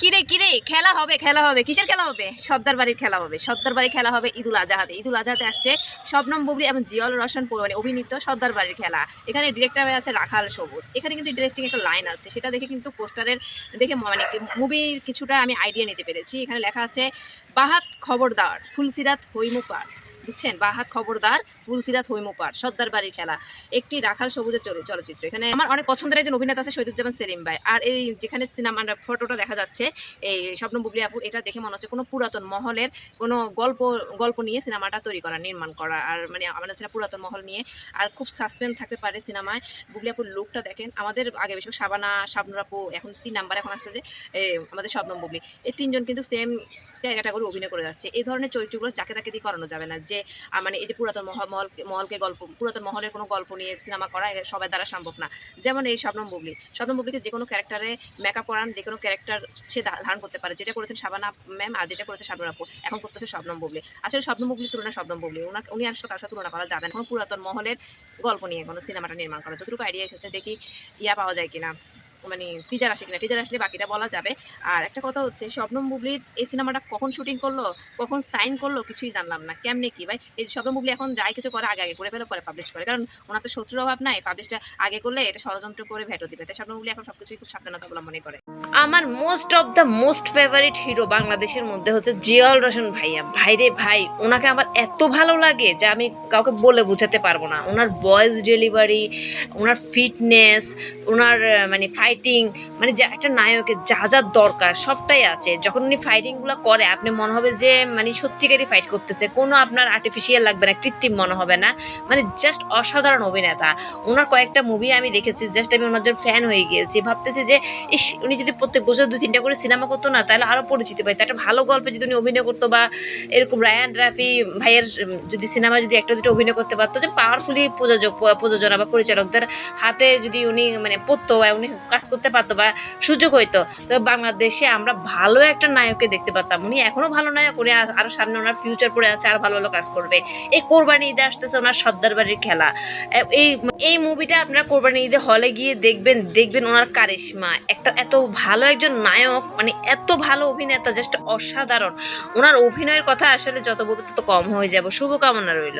কিরে কিরে? খেলা হবে খেলা হবে। কিসের খেলা হবে? সর্দার বাড়ির খেলা হবে। সর্দার বাড়ির খেলা হবে ঈদুল আজহাতে। ঈদুল আজহাতে আসছে শবনম বুবলি এবং জিয়ল রোশন মানে অভিনীত সর্দার বাড়ির খেলা। এখানে ডিরেক্টর হয়ে আছে রাখাল সবুজ। এখানে কিন্তু ইন্টারেস্টিং একটা লাইন আছে। সেটা দেখে কিন্তু পোস্টারের দেখে মানে মুভির কিছুটা আমি আইডিয়া নিতে পেরেছি। এখানে লেখা আছে, বাহাত খবরদার, ফুলসিরাত হৈমুপার। বুঝছেন? বাহাত খবরদার ফুলসিরাত হৈমুপার সর্দার বাড়ির খেলা। একটি রাখাল সবুজের চল- চলচ্চিত্র। এখানে আমার অনেক পছন্দের একজন অভিনেতা আছে শহীদুজ্জামান সেলিম ভাই। আর এই যেখানে সিনেমার ফটোটা দেখা যাচ্ছে, এই স্বপ্ন বুবলি আপু এটা দেখে মনে হচ্ছে কোনো পুরাতন মহলের কোনো গল্প গল্প নিয়ে সিনেমাটা তৈরি করা, নির্মাণ করা। আর মানে আমার হচ্ছে পুরাতন মহল নিয়ে। আর খুব সাসপেন্স থাকতে পারে সিনেমায়। বুবলি আপুর লুকটা দেখেন। আমাদের আগে বেশি সাবানা শাবনুর আপু, এখন তিন নাম্বার এখন আসছে যে আমাদের শবনম বুবলি। এই তিনজন কিন্তু সেম জায়গাটা করে অভিনয় করে যাচ্ছে। এই ধরনের চরিত্রগুলো যাকে তাকে দিয়ে করানো যাবে না। যে মানে এই যে পুরাতন মহল, মহলকে গল্প, পুরাতন মহলের কোনো গল্প নিয়ে সিনেমা করা সবার দ্বারা সম্ভব না। যেমন এই শবনম বুবলি। শবনম বুবলিকে যে কোনো ক্যারেক্টারে মেকআপ করান, যে কোনো ক্যারেক্টার সে ধারণ করতে পারে। যেটা করেছেন শাবানা ম্যাম আর যেটা করেছে শাবনুর আপু। এখন করতেছে শবনম বুবলি। আসলে শবনম বুবলির তুলনা শবনম বুবলি উনি আসলে কার সাথে তুলনা করা যাবে না। কোনো পুরাতন মহলের গল্প নিয়ে কোনো সিনেমাটা নির্মাণ করা। যতটুকু আইডিয়া এসেছে, দেখি ইয়া পাওয়া যায় কিনা। মানে টিজার আসে কিনা? টিজার আসলে বাকিটা বলা যাবে। আর একটা কথা হচ্ছে শবনম বুবলির এই সিনেমাটা কখন শুটিং করল, কখন সাইন করল, কিছুই জানলাম না। কেমনে কি? ভাই, এই শবনম বুবলি এখন যাই কিছু করে, আগে আগে করে ফেলে পরে পাবলিশ করে। কারণ ওনার তো শত্রুর অভাব নাই পাবলিশটা আগে করলে এটা ষড়যন্ত্র করে ভেটো দিবে। তাই শবনম বুবলি এখন সবকিছুই খুব সাবধানতা অবলম্বনে করে। আমার most of the most favourite hero বাংলাদেশের মধ্যে হচ্ছে জিয়াউল রোশন ভাইয়া। ভাইরে ভাই, ওনাকে আমার এত ভালো লাগে যে আমি কাউকে বলে বোঝাতে পারব না। ওনার ভয়েস ডেলিভারি ওনার ফিটনেস ওনার মানে মানে ফাইটিং মানে যে একটা নায়কের যা যা দরকার সবটাই আছে। যখন উনি ফাইটিংগুলো করে, আপনি মনে হবে যে মানে সত্যিকারই ফাইট করতেছে। কোনো আপনার আর্টিফিশিয়াল লাগবে না, কৃত্রিম মনে হবে না। মানে জাস্ট অসাধারণ অভিনেতা। ওনার কয়েকটা মুভি আমি দেখেছি জাস্ট আমি ওনার ফ্যান হয়ে গিয়েছি। ভাবতেছি যে, ইস, উনি যদি প্রত্যেক বছর দু তিনটা করে সিনেমা করতো না, তাহলে আরও পরিচিতি পাইতো। একটা ভালো গল্পে যদি উনি অভিনয় করতো বা এরকম রায়ান রাফি ভাইয়ের যদি সিনেমা যদি একটা, দুটো অভিনয় করতে পারতো, যে পাওয়ারফুলি প্রযোজক, প্রযোজনা বা পরিচালকদের হাতে যদি উনি মানে পড়তো উনি কাজ করতে পারতো বা সুযোগ হইতো। তো বাংলাদেশে আমরা ভালো একটা নায়ককে দেখতে পারতাম। উনি এখনও ভালো নায়ক, উনি আরও সামনে ওনার ফিউচার পড়ে আছে, আর ভালো ভালো কাজ করবে। এই কোরবানি ঈদে আসতেছে ওনার সর্দার বাড়ির খেলা। এই এই মুভিটা আপনারা কোরবানি ঈদে হলে গিয়ে দেখবেন দেখবেন ওনার কারিশমা। একটা এত ভালো একজন নায়ক মানে এত ভালো অভিনেতা জাস্ট অসাধারণ। ওনার অভিনয়ের কথা আসলে যত বলব তত কম হয়ে যাব। শুভকামনা রইল।